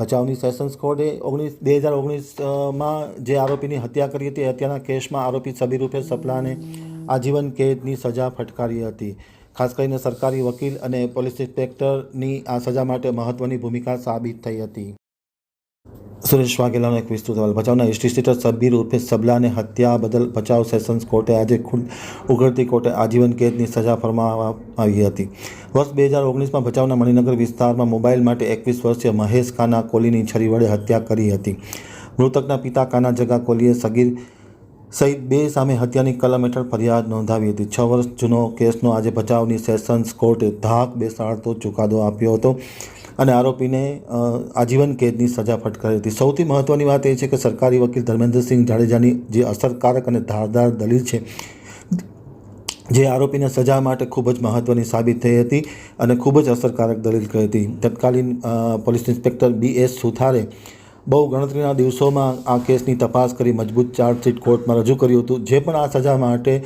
ભચાઉની sessions કોર્ટે ઓગણીસ, બે હજાર ઓગણીસમાં જે આરોપીની હત્યા કરી હતી, હત્યાના કેસમાં આરોપી સબીર સપલાને આજીવન કેદની સજા ફટકારી હતી. ખાસ કરીને સરકારી વકીલ અને પોલીસ ઇન્સ્પેક્ટરની આ સજા માટે મહત્ત્વની ભૂમિકા સાબિત થઈ હતી. સુરેશ વાઘેલાનો એક વિસ્તૃત અહેવાલ ભચાઉના હિસ્ટ્રી સીટર સબ્બીર ઉર્ફે સબલાને હત્યા બદલ ભચાઉ સેશન્સ કોર્ટે આજે ખુલ ઉઘડતી કોર્ટે આજીવન કેદની સજા ફરમાવવામાં આવી હતી. વર્ષ બે હજાર ઓગણીસમાં ભચાઉના મણિનગર વિસ્તારમાં મોબાઈલ માટે એકવીસ વર્ષીય મહેશ ખાના કોલીની છરી વડે હત્યા કરી હતી. મૃતકના પિતા કાના જગા કોલીએ સગીર સહિત બે સામે હત્યાની કલમ હેઠળ ફરિયાદ નોંધાવી હતી. છ વર્ષ જૂનો કેસનો આજે ભચાઉની સેશન્સ કોર્ટે ધાક બેસાડતો ચુકાદો આપ્યો હતો. અને આરોપીને આજીવન કેદની સજા ફટકારી હતી. સૌથી મહત્ત્વની વાત એ છે કે સરકારી વકીલ ધર્મેન્દ્રસિંહ જાડેજાની જે અસરકારક અને ધારદાર દલીલ છે, જે આરોપીને સજા માટે ખૂબ જ મહત્ત્વની સાબિત થઈ હતી અને ખૂબ જ અસરકારક દલીલ કરી હતી. તત્કાલીન પોલીસ ઇન્સ્પેક્ટર બી એસ સુથારે બહુ ગણતરીના દિવસોમાં આ કેસની તપાસ કરી મજબૂત ચાર્જશીટ કોર્ટમાં રજૂ કર્યું હતું, જે પણ આ સજા માટે